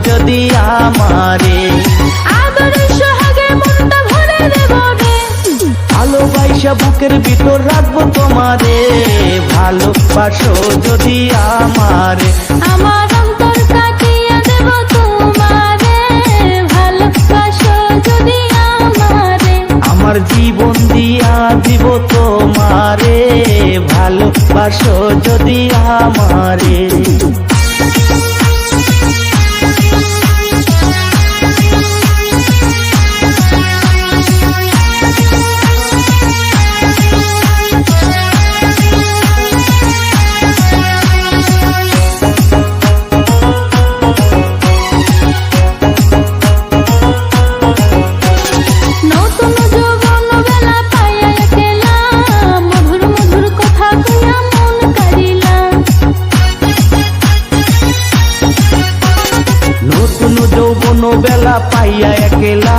যদি আমারে আদর সোহাগে মনটা ভালোবাসা বুকের ভিতর রাখব তোমারে। ভালোবাসো যদি তোমারে। ভালোবাসো যদি আমারে। আমার জীবন দিয়া দিব তোমারে। ভালোবাসো যদি আমারে। পাইয়া একলা।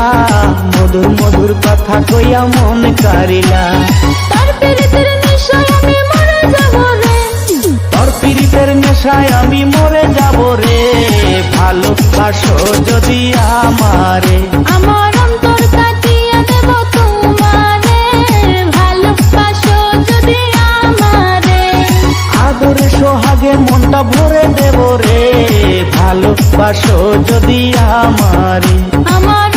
মধুর মধুর কথা কইয়া মন কারিলা তার পীড়িতের নিশায় আমি মরে যাব রে। তোর পীড়িতের নেশায় আমি মরে যাব রে। ভালোবাসো যদি আমারে। আমার আদরে সোহাগে মনটা ভরে দেব রে। ভালোবাসো যদি আমারে আমার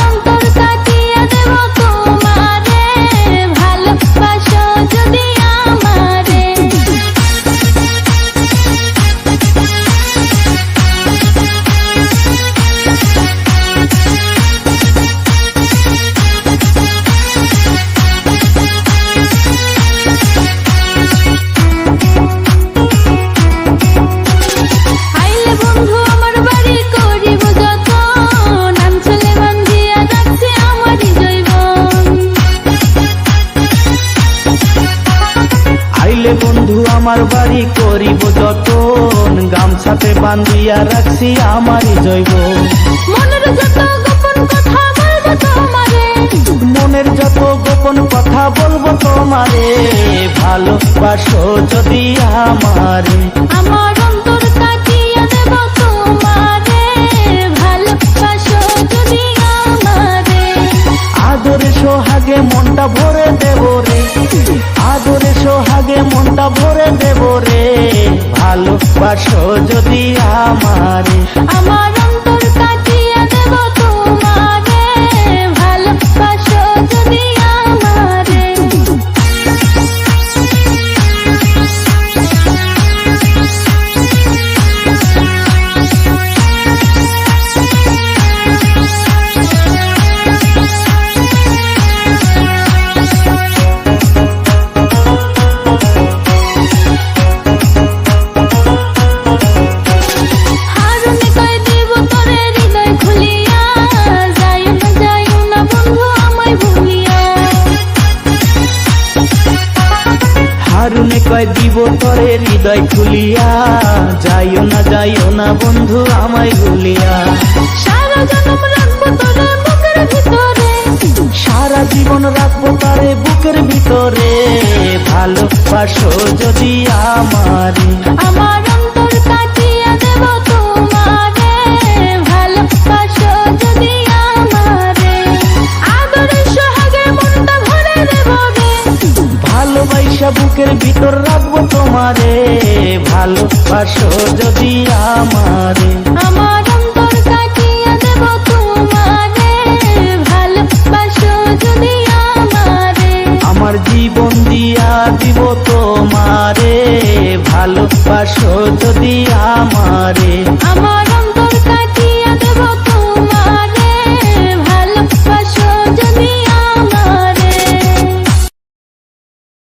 করিব যতন গামছাতে বান্ধিয়া রাখছি আমারই জৈব। মনের যত গোপন কথা বলব তোমারে। মনের যত গোপন কথা বলব তোমারে। ভালোবাসো যদি আমারে। আমার অন্তর কাটিয়ে দেব তোমারে। ভালোবাসো যদি আমারে। আদরে সোহাগে মনটা ভরে দেব রে। আদরে সোহাগে মনটা ভরে দেব রে। ভালোবাসো যদি আমারে। আমার হারুনে দিব তরে হৃদয় খুলিয়া। যাইও না যাইও না বন্ধু আমায় ভুলিয়া। সারা জনম রাখব তোরে বুকের ভিতরে। সারা জীবন রাখব তারে বুকের ভিতরে। ভালোবাসো যদি আমারে। আমার ভালোবাসো যদি